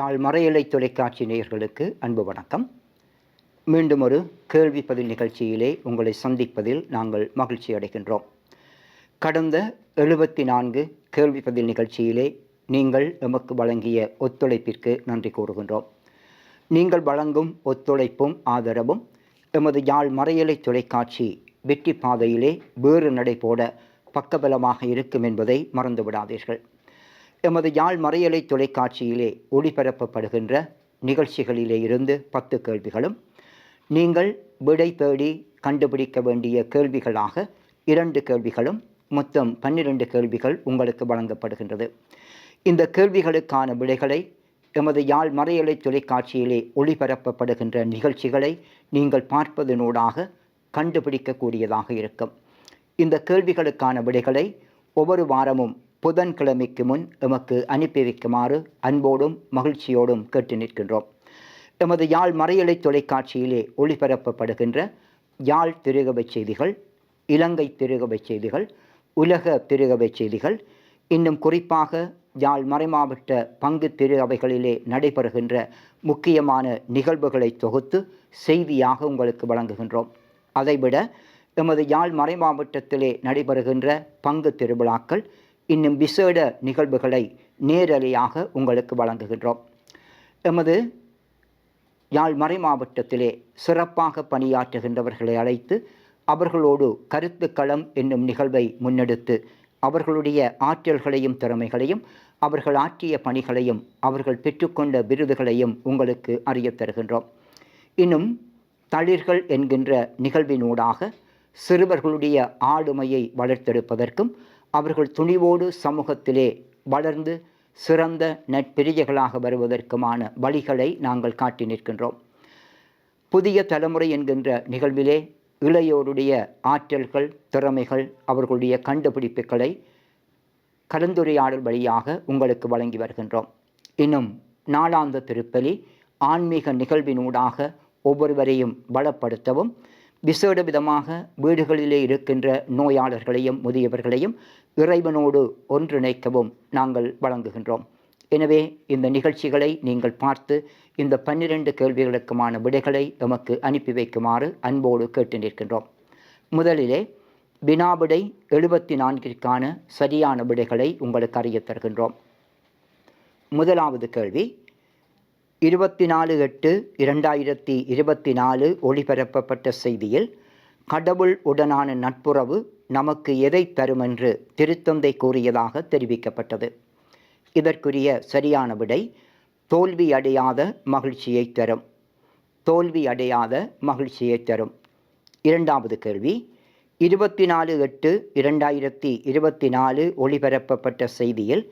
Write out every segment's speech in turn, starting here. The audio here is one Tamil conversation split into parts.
யாழ் மறையலை தொலைக்காட்சி நேயர்களுக்கு அன்பு வணக்கம். மீண்டும் ஒரு கேள்வி பதில் நிகழ்ச்சியிலே உங்களை சந்திப்பதில் நாங்கள் மகிழ்ச்சி அடைகின்றோம். கடந்த எழுபத்தி நான்கு கேள்வி பதில் நிகழ்ச்சியிலே நீங்கள் எமக்கு வழங்கிய ஒத்துழைப்பிற்கு நன்றி கூறுகின்றோம். நீங்கள் வழங்கும் ஒத்துழைப்பும் ஆதரவும் எமது யாழ் மறையலை தொலைக்காட்சி வெற்றி பாதையிலே வேறு நடை போட பக்கபலமாக இருக்கும் என்பதை மறந்துவிடாதீர்கள். எமது யாழ் மறையலை தொலைக்காட்சியிலே ஒளிபரப்பப்படுகின்ற நிகழ்ச்சிகளிலே இருந்து பத்து கேள்விகளும் நீங்கள் விடை தேடி கண்டுபிடிக்க வேண்டிய கேள்விகளாக இரண்டு கேள்விகளும் மொத்தம் பன்னிரண்டு கேள்விகள் உங்களுக்கு வழங்கப்படுகின்றது. இந்த கேள்விகளுக்கான விடைகளை எமது யாழ் மறையலை தொலைக்காட்சியிலே ஒளிபரப்பப்படுகின்ற நிகழ்ச்சிகளை நீங்கள் பார்ப்பதனூடாக கண்டுபிடிக்கக்கூடியதாக இருக்கும். இந்த கேள்விகளுக்கான விடைகளை ஒவ்வொரு வாரமும் புதன்கிழமைக்கு முன் எமக்கு அனுப்பி வைக்குமாறு அன்போடும் மகிழ்ச்சியோடும் கேட்டு நிற்கின்றோம். எமது யாழ் மறையலை தொலைக்காட்சியிலே ஒளிபரப்பப்படுகின்ற யாழ் திருகவை செய்திகள் இலங்கை திருகவை செய்திகள் உலக திருகவை செய்திகள் இன்னும் குறிப்பாக யாழ் மறைமாவட்ட பங்கு திருகவைகளிலே நடைபெறுகின்ற முக்கியமான நிகழ்வுகளை தொகுத்து செய்தியாக உங்களுக்கு வழங்குகின்றோம். அதைவிட எமது யாழ் மறைமாவட்டத்திலே நடைபெறுகின்ற பங்கு திருவிழாக்கள் இன்னும் விசேட நிகழ்வுகளை நேரலையாக உங்களுக்கு வழங்குகின்றோம். எமது யாழ் மறை மாவட்டத்திலே சிறப்பாக பணியாற்றுகின்றவர்களை அழைத்து அவர்களோடு கருத்துக்களம் என்னும் நிகழ்வை முன்னெடுத்து அவர்களுடைய ஆற்றல்களையும் திறமைகளையும் அவர்கள் ஆற்றிய பணிகளையும் அவர்கள் பெற்றுக்கொண்ட விருதுகளையும் உங்களுக்கு அறியத் தருகின்றோம். இன்னும் தளிர்கள் என்கின்ற நிகழ்வினூடாக சிறுவர்களுடைய ஆளுமையை வளர்த்தெடுப்பதற்கும் அவர்கள் துணிவோடு சமூகத்திலே வளர்ந்து சிறந்த நட்பிரியர்களாக வருவதற்குமான வழிகளை நாங்கள் காட்டி நிற்கின்றோம். புதிய தலைமுறை என்கின்ற நிகழ்விலே இளையோருடைய ஆற்றல்கள் திறமைகள் அவர்களுடைய கண்டுபிடிப்புகளை கலந்துரையாடல் வழியாக உங்களுக்கு வழங்கி வருகின்றோம். இன்னும் நாளாந்த திருப்பலி ஆன்மீக நிகழ்வினூடாக ஒவ்வொருவரையும் பலப்படுத்தவும் விசேட விதமாக வீடுகளிலே இருக்கின்ற நோயாளர்களையும் முதியவர்களையும் இறைவனோடு ஒன்றிணைக்கவும் நாங்கள் வழங்குகின்றோம். எனவே இந்த நிகழ்ச்சிகளை நீங்கள் பார்த்து இந்த பன்னிரண்டு கேள்விகளுக்குமான விடைகளை எமக்கு அனுப்பி வைக்குமாறு அன்போடு கேட்டு நிற்கின்றோம். முதலிலே வினாவிடை எழுபத்தி நான்கிற்கான சரியான விடைகளை உங்களுக்கு அறியத் தருகின்றோம். முதலாவது கேள்வி இருபத்தி நாலு எட்டு இரண்டாயிரத்தி இருபத்தி நாலு ஒளிபரப்பப்பட்ட செய்தியில் கடவுள் உடனான நட்புறவு நமக்கு எதை தரும் என்று திருத்தந்தை கூறியதாக தெரிவிக்கப்பட்டது. இதற்குரிய சரியான விடை தோல்வி அடையாத மகிழ்ச்சியை தரும். தோல்வி அடையாத மகிழ்ச்சியை தரும். இரண்டாவது கேள்வி இருபத்தி நாலு எட்டு இரண்டாயிரத்தி இருபத்தி நாலு ஒளிபரப்பப்பட்ட செய்தியில்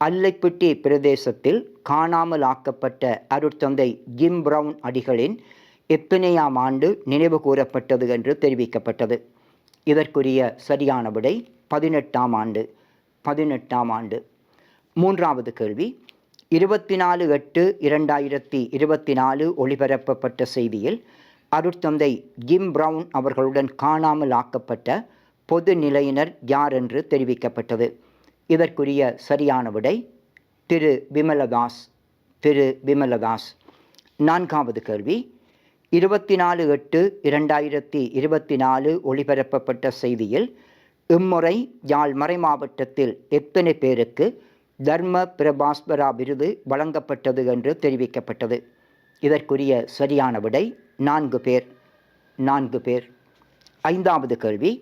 அல்லைப்பிட்டி பிரதேசத்தில் காணாமல் ஆக்கப்பட்ட அருட்தந்தை ஜிம் பிரவுன் அடிகளின் எத்தனையாம் ஆண்டு நினைவு கூறப்பட்டது என்று தெரிவிக்கப்பட்டது. இதற்குரிய சரியான விடை பதினெட்டாம் ஆண்டு பதினெட்டாம் ஆண்டு. மூன்றாவது கேள்வி. இருபத்தி நாலு எட்டு இரண்டாயிரத்தி இருபத்தி நாலு ஒளிபரப்பப்பட்ட செய்தியில் அருட்தந்தை ஜிம் பிரவுன் அவர்களுடன் காணாமல் ஆக்கப்பட்ட பொது நிலையினர் யார் என்று தெரிவிக்கப்பட்டது? இதற்குரிய சரியான விடை திரு விமலதாஸ் திரு விமலதாஸ். நான்காவது கேள்வி. இருபத்தி நாலு எட்டு இரண்டாயிரத்தி இருபத்தி நாலு ஒளிபரப்பப்பட்ட செய்தியில் இம்முறை யாழ் மறை மாவட்டத்தில் எத்தனை பேருக்கு தர்ம பிரபாஸ்பரா விருது வழங்கப்பட்டது என்று தெரிவிக்கப்பட்டது? இதற்குரிய சரியான விடை நான்கு பேர். நான்கு பேர். ஐந்தாவது கேள்வி.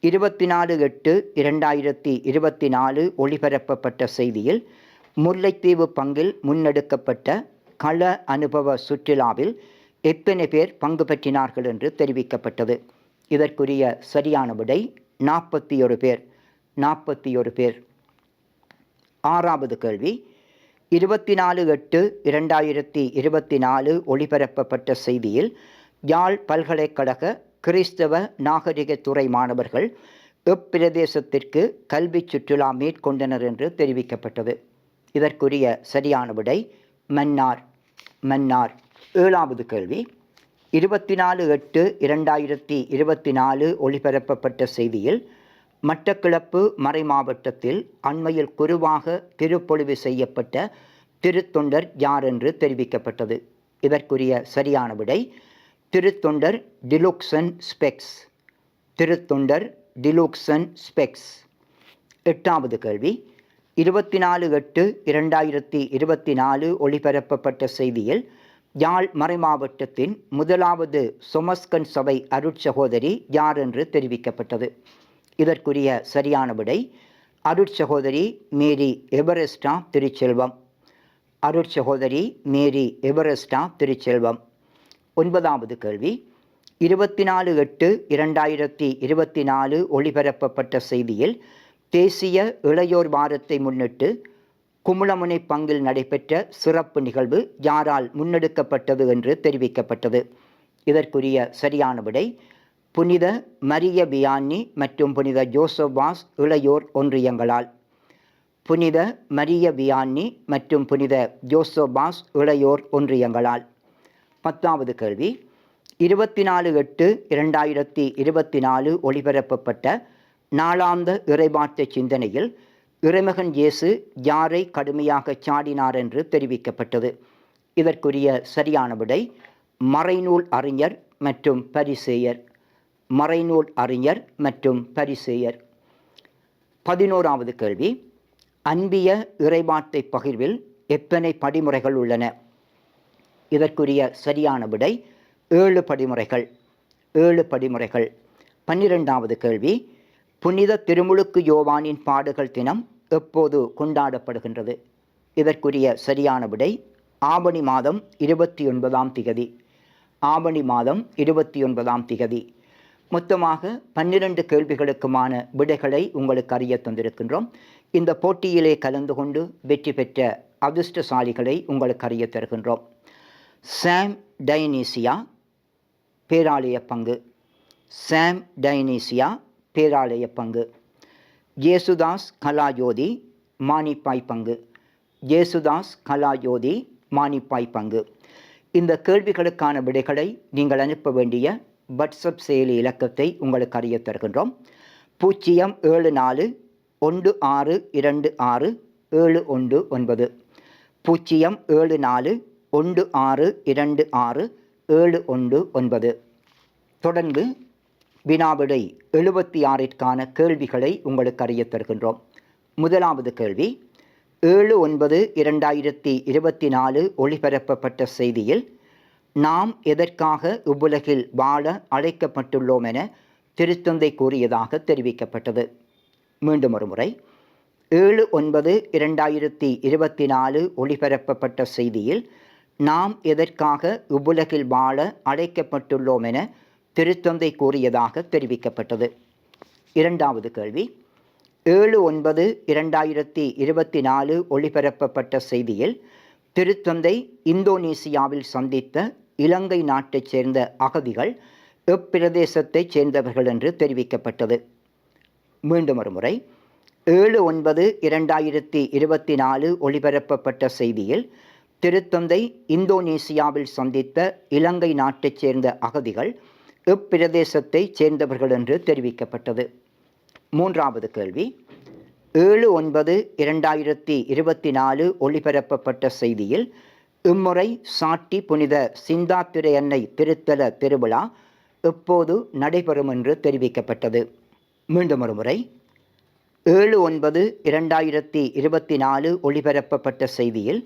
இருபத்தி நாலு எட்டு இரண்டாயிரத்தி இருபத்தி நாலு ஒளிபரப்பப்பட்ட செய்தியில் முல்லைத்தீவு பங்கில் முன்னெடுக்கப்பட்ட கள அனுபவ சுற்றுலாவில் எத்தனை பேர் பங்கு பெற்றினார்கள் என்று தெரிவிக்கப்பட்டது. இதற்குரிய சரியான விடை நாற்பத்தி ஒரு பேர். நாற்பத்தி ஒரு பேர். ஆறாவது கேள்வி. இருபத்தி நாலு எட்டு இரண்டாயிரத்தி இருபத்தி நாலு ஒளிபரப்பப்பட்ட செய்தியில் யாழ் பல்கலைக்கழக கிறிஸ்தவ நாகரிகத்துறை மாணவர்கள் எப்பிரதேசத்திற்கு கல்வி சுற்றுலா மேற்கொண்டனர் என்று தெரிவிக்கப்பட்டது. இதற்குரிய சரியான விடை மன்னார். மன்னார். ஏழாவது கேள்வி. இருபத்தி நாலு எட்டு இரண்டாயிரத்தி இருபத்தி நாலு ஒளிபரப்பப்பட்ட செய்தியில் மட்டக்கிழப்பு மறை மாவட்டத்தில் அண்மையில் குருவாக திருப்பொழிவு செய்யப்பட்ட திருத்தொண்டர் யார் என்று தெரிவிக்கப்பட்டது? இதற்குரிய சரியான விடை திருத்தொண்டர் டிலுக்சன் ஸ்பெக்ஸ். திருத்தொண்டர் டிலுக்சன் ஸ்பெக்ஸ். எட்டாவது கேள்வி இருபத்தி நாலு எட்டு இரண்டாயிரத்தி இருபத்தி நாலு ஒளிபரப்பப்பட்ட செய்தியில் யாழ் மறைமாவட்டத்தின் முதலாவது சொமஸ்கன் சபை அருட்சகோதரி யார் என்று தெரிவிக்கப்பட்டது. இதற்குரிய சரியான விடை அருட்சகோதரி மேரி எபரெஸ்டா திருச்செல்வம். அருட்சகோதரி மேரி எவரெஸ்டா திருச்செல்வம். ஒன்பதாவது கேள்வி. இருபத்தி நாலு எட்டு இரண்டாயிரத்தி இருபத்தி நாலு ஒளிபரப்பப்பட்ட செய்தியில் தேசிய இளையோர் வாரத்தை முன்னிட்டு குமுளமுனை பங்கில் நடைபெற்ற சிறப்பு நிகழ்வு யாரால் முன்னெடுக்கப்பட்டது என்று தெரிவிக்கப்பட்டது. இதற்குரிய சரியான விடை புனித மரிய பியானி மற்றும் புனித ஜோசபாஸ் இளையோர் ஒன்றியங்களால். புனித மரிய வியான்னி மற்றும் புனித ஜோசபாஸ் இளையோர் ஒன்றியங்களால். பத்தாவது கேள்வி. இருபத்தி நாலு எட்டு இரண்டாயிரத்தி இருபத்தி நாலு ஒளிபரப்பப்பட்ட நாளாந்த இறைவார்த்தை சிந்தனையில் இறைமகன் இயேசு யாரை கடுமையாக சாடினார் என்று தெரிவிக்கப்பட்டது. இதற்குரிய சரியான விடை மறைநூல் அறிஞர் மற்றும் பரிசேயர். மறைநூல் அறிஞர் மற்றும் பரிசேயர். பதினோராவது கேள்வி அன்பிய இறைவார்த்தை பகிர்வில் எத்தனை படிமுறைகள் உள்ளன? இதற்குரிய சரியான விடை ஏழு படிமுறைகள். ஏழு படிமுறைகள். பன்னிரெண்டாவது கேள்வி புனித திருமுழுக்கு யோவானின் பாடுகள் தினம் எப்போது கொண்டாடப்படுகின்றது? இதற்குரிய சரியான விடை ஆவணி மாதம் இருபத்தி ஒன்பதாம் திகதி. ஆவணி மாதம் இருபத்தி ஒன்பதாம் திகதி. மொத்தமாக பன்னிரண்டு கேள்விகளுக்குமான விடைகளை உங்களுக்கு அறிய தந்திருக்கின்றோம். இந்த போட்டியிலே கலந்து கொண்டு வெற்றி பெற்ற அதிர்ஷ்டசாலிகளை உங்களுக்கு அறிய தருகின்றோம். சாம் டைனீசியா பேராலய பங்கு. சாம் டைனீசியா பேராலய பங்கு. ஜேசுதாஸ் கலாஜோதி மானிப்பாய் பங்கு. ஜேசுதாஸ் கலாஜோதி மானிப்பாய் பங்கு. இந்த கேள்விகளுக்கான விடைகளை நீங்கள் அனுப்ப வேண்டிய வாட்ஸ்அப் செயலி இலக்கத்தை உங்களுக்கு அறிய தருகின்றோம். பூஜ்ஜியம் ஏழு நாலு ஒன்று ஆறு இரண்டு ஆறு ஏழு ஒன்று ஒன்பது. பூஜ்ஜியம் ஏழு நாலு ஒன்று ஆறு இரண்டு ஆறு ஏழு ஒன்று ஒன்பது. தொடர்ந்து வினாவிடை எழுபத்தி ஆறிற்கான கேள்விகளை உங்களுக்கு அறிய தருகின்றோம். முதலாவது கேள்வி ஏழு ஒன்பது இரண்டாயிரத்தி இருபத்தி நாலு ஒளிபரப்பப்பட்ட செய்தியில் நாம் எதற்காக இவ்வுலகில் வாழ அழைக்கப்பட்டுள்ளோம் என திருத்தந்தை கூறியதாக தெரிவிக்கப்பட்டது. மீண்டும் ஒரு முறை ஏழு ஒன்பது இரண்டாயிரத்தி இருபத்தி நாலு ஒளிபரப்பப்பட்ட செய்தியில் நாம் எதற்காக இவ்வுலகில் வாழ அழைக்கப்பட்டுள்ளோம் என திருத்தந்தை கூறியதாக தெரிவிக்கப்பட்டது. இரண்டாவது கேள்வி. ஏழு ஒன்பது இரண்டாயிரத்தி இருபத்தி நாலு ஒளிபரப்பப்பட்ட செய்தியில் திருத்தந்தை இந்தோனேசியாவில் சந்தித்த இலங்கை நாட்டைச் சேர்ந்த அகதிகள் எப்பிரதேசத்தைச் சேர்ந்தவர்கள் என்று தெரிவிக்கப்பட்டது. மீண்டும் ஒரு முறை ஏழு ஒன்பது இரண்டாயிரத்தி இருபத்தி நாலு ஒளிபரப்பப்பட்ட செய்தியில் திருத்தந்தை இந்தோனேசியாவில் சந்தித்த இலங்கை நாட்டைச் சேர்ந்த அகதிகள் இப்பிரதேசத்தைச் சேர்ந்தவர்கள் என்று தெரிவிக்கப்பட்டது. மூன்றாவது கேள்வி. ஏழு ஒன்பது இரண்டாயிரத்தி இருபத்தி நாலு ஒளிபரப்பப்பட்ட செய்தியில் இம்முறை சாட்டி புனித சிந்தாத்திரை அன்னை திருத்தல திருவிழா எப்போது நடைபெறும் என்று தெரிவிக்கப்பட்டது. மீண்டும் ஒரு முறை. ஏழு ஒன்பது இரண்டாயிரத்தி இருபத்தி நாலு ஒளிபரப்பப்பட்ட செய்தியில்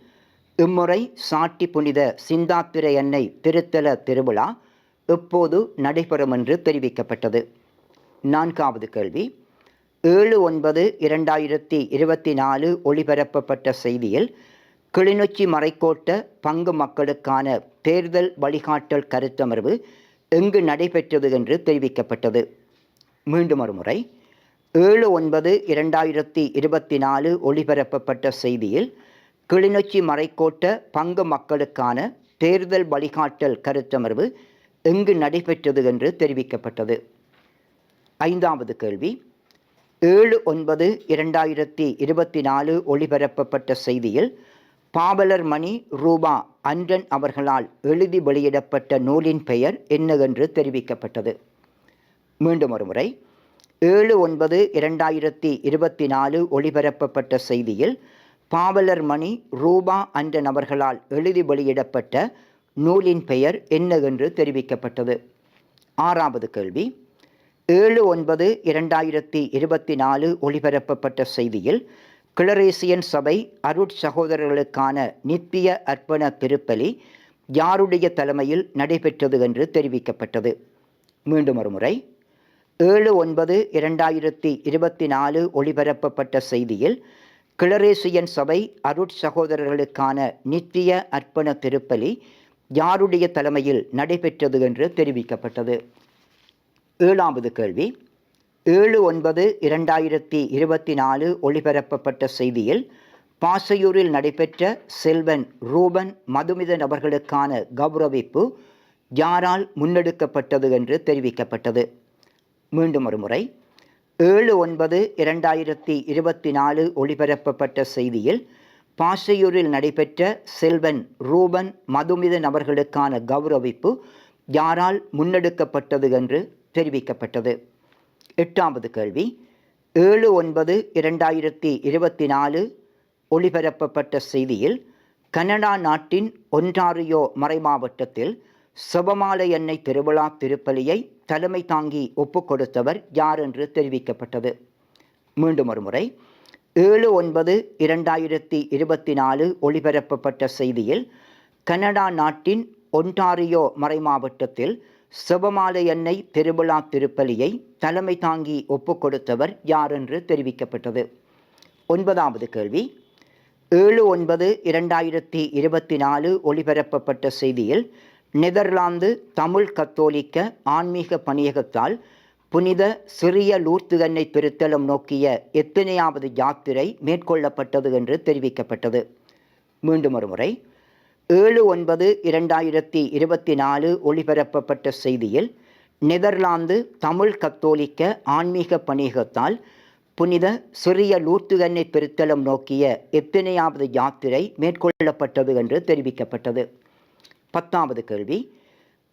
இம்முறை சாட்டி புனித சிந்தாத்திரை அன்னை திருத்தல திருவிழா எப்போது நடைபெறும் என்று தெரிவிக்கப்பட்டது? நான்காவது கேள்வி. ஏழு ஒன்பது இரண்டாயிரத்தி இருபத்தி நாலு ஒளிபரப்பப்பட்ட செய்தியில் கிளிநொச்சி மறைக்கோட்ட பங்கு மக்களுக்கான தேர்தல் வழிகாட்டல் கருத்தமர்வு எங்கு நடைபெற்றது என்று தெரிவிக்கப்பட்டது? மீண்டும் ஒருமுறை. ஏழு ஒன்பது இரண்டாயிரத்தி இருபத்தி நாலு ஒளிபரப்பப்பட்ட செய்தியில் கிளிநொச்சி மறைக்கோட்ட பங்கு மக்களுக்கான தேர்தல் வழிகாட்டல் கருத்தமர்வு எங்கு நடைபெற்றது என்று தெரிவிக்கப்பட்டது. ஐந்தாவது கேள்வி. ஏழு ஒன்பது இரண்டாயிரத்தி இருபத்தி நாலு ஒளிபரப்பப்பட்ட செய்தியில் பாவலர் மணி ரூபா அன்றன் அவர்களால் எழுதி வெளியிடப்பட்ட நூலின் பெயர் என்னவென்று தெரிவிக்கப்பட்டது. மீண்டும் ஒரு முறை. ஏழு ஒன்பது இரண்டாயிரத்தி இருபத்தி நாலு ஒளிபரப்பப்பட்ட செய்தியில் பாவலர் மணி ரூபா அன்றன் அவர்களால் எழுதி வெளியிடப்பட்ட நூலின் பெயர் என்ன என்று தெரிவிக்கப்பட்டது? ஆறாவது கேள்வி. ஏழு ஒன்பது இரண்டாயிரத்தி இருபத்தி நாலு ஒளிபரப்பப்பட்ட செய்தியில் கிளரேசியன் சபை அருட் சகோதரர்களுக்கான நித்திய அர்ப்பண திருப்பலி யாருடைய தலைமையில் நடைபெற்றது என்று தெரிவிக்கப்பட்டது. மீண்டும் ஒருமுறை. ஏழு ஒன்பது இரண்டாயிரத்தி இருபத்தி நாலு ஒளிபரப்பப்பட்ட செய்தியில் கிளரேசியன் சபை அருட் சகோதரர்களுக்கான நித்திய அர்ப்பண திருப்பலி யாருடைய தலைமையில் நடைபெற்றது என்று தெரிவிக்கப்பட்டது? ஏழாவது கேள்வி. ஏழு ஒன்பது இரண்டாயிரத்தி இருபத்தி நாலு ஒளிபரப்பப்பட்ட செய்தியில் பாசையூரில் நடைபெற்ற செல்வன் ரூபன் மதுமித நபர்களுக்கான கௌரவிப்பு யாரால் முன்னெடுக்கப்பட்டது என்று தெரிவிக்கப்பட்டது. மீண்டும் ஒரு முறை. ஏழு ஒன்பது இரண்டாயிரத்தி இருபத்தி நாலு ஒளிபரப்பப்பட்ட செய்தியில் பாசையூரில் நடைபெற்ற செல்வன் ரூபன் மதுமித நபர்களுக்கான கௌரவிப்பு யாரால் முன்னெடுக்கப்பட்டது என்று தெரிவிக்கப்பட்டது. எட்டாவது கேள்வி. ஏழு ஒன்பது இரண்டாயிரத்தி இருபத்தி நாலு ஒளிபரப்பப்பட்ட செய்தியில் கனடா நாட்டின் ஒன்றாரியோ மறைமாவட்டத்தில் சுபமாலை எண்ணெய் திருவிழா திருப்பலியை தலைமை தாங்கி ஒப்புக்கொடுத்தவர் யார் என்று தெரிவிக்கப்பட்டது. மீண்டும் ஒருமுறை ஏழு ஒன்பது இரண்டாயிரத்தி இருபத்தி நாலு ஒளிபரப்பப்பட்ட செய்தியில் கனடா நாட்டின் ஒன்டாரியோ மறைமாவட்டத்தில் சிவமாலை எண்ணெய் திருவிழா திருப்பலியை தலைமை தாங்கி ஒப்புக்கொடுத்தவர் யார் என்று தெரிவிக்கப்பட்டது? ஒன்பதாவது கேள்வி. ஏழு ஒன்பது இரண்டாயிரத்தி இருபத்தி நாலு ஒளிபரப்பப்பட்ட செய்தியில் நெதர்லாந்து தமிழ் கத்தோலிக்க ஆன்மீக பணியகத்தால் புனித சிறிய லூர்த்துகன்னை திருத்தலம் நோக்கிய எத்தனையாவது யாத்திரை மேற்கொள்ளப்பட்டது என்று தெரிவிக்கப்பட்டது. மீண்டும் ஒரு முறை. ஏழு ஒன்பது இரண்டாயிரத்தி இருபத்தி நாலு ஒளிபரப்பப்பட்ட செய்தியில் நெதர்லாந்து தமிழ் கத்தோலிக்க ஆன்மீக பணிகத்தால் புனித சிறிய லூர்த்துகன்னை திருத்தலம் நோக்கிய எத்தனையாவது யாத்திரை மேற்கொள்ளப்பட்டது என்று தெரிவிக்கப்பட்டது. பத்தாவது கேள்வி.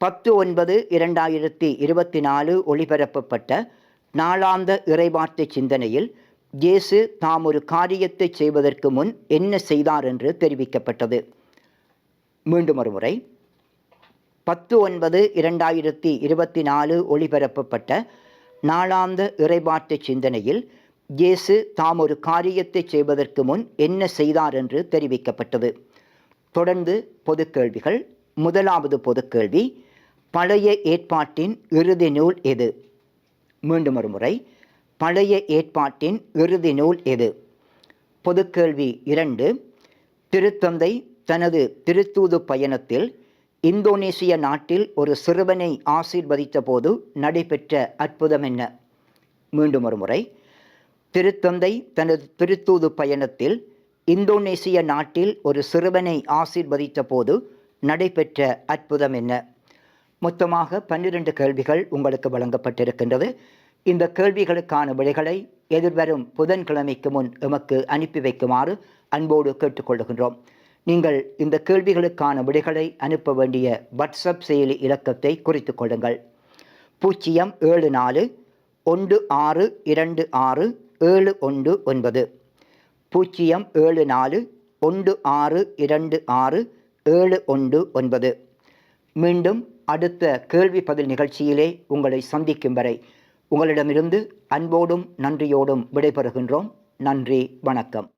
பத்து ஒன்பது இரண்டாயிரத்தி இருபத்தி நாலு ஒளிபரப்பப்பட்ட நாளாந்த இறைவார்த்தை சிந்தனையில் இயேசு தாம் ஒரு காரியத்தை செய்வதற்கு முன் என்ன செய்தார் என்று தெரிவிக்கப்பட்டது. மீண்டும் ஒருமுறை. பத்து ஒன்பது இரண்டாயிரத்தி இருபத்தி நாலு ஒளிபரப்பப்பட்ட நாளாந்த இறைபாட்டு சிந்தனையில் இயேசு தாம் ஒரு காரியத்தை செய்வதற்கு முன் என்ன செய்தார் என்று தெரிவிக்கப்பட்டது. தொடர்ந்து பொது கேள்விகள் முதலாவது பொதுக்கேள்வி பழைய ஏற்பாட்டின் இறுதி நூல் எது? மீண்டும் ஒரு முறை. பழைய ஏற்பாட்டின் இறுதி நூல் எது? பொதுக்கேள்வி இரண்டு. திருத்தந்தை தனது திருத்தூது பயணத்தில் இந்தோனேசிய நாட்டில் ஒரு சிறுவனை ஆசீர்வதித்த போது நடைபெற்ற அற்புதம் என்ன? மீண்டும் ஒரு முறை. திருத்தந்தை தனது திருத்தூது பயணத்தில் இந்தோனேசிய நாட்டில் ஒரு சிறுவனை ஆசீர்வதித்த போது நடைபெற்ற அற்புதம் என்ன? மொத்தமாக பன்னிரண்டு கேள்விகள் உங்களுக்கு வழங்கப்பட்டிருக்கின்றது. இந்த கேள்விகளுக்கான விடைகளை எதிர்வரும் புதன்கிழமைக்கு முன் எமக்கு அனுப்பி வைக்குமாறு அன்போடு கேட்டுக்கொள்கின்றோம் நீங்கள் இந்த கேள்விகளுக்கான விடைகளை அனுப்ப வேண்டிய வாட்ஸ்அப் செயலி இலக்கத்தை குறித்து கொள்ளுங்கள். பூஜ்ஜியம் ஏழு நாலு ஒன்று ஆறு இரண்டு ஆறு ஏழு ஒன்று ஒன்பது. பூஜ்ஜியம் ஏழு நாலு ஒன்று ஆறு இரண்டு ஆறு ஏழு ஒன்று ஒன்பது. மீண்டும் அடுத்த கேள்வி பதில் நிகழ்ச்சியிலே உங்களை சந்திக்கும் வரை உங்களிடமிருந்து அன்போடும் நன்றியோடும் விடைபெறுகின்றோம். நன்றி வணக்கம்.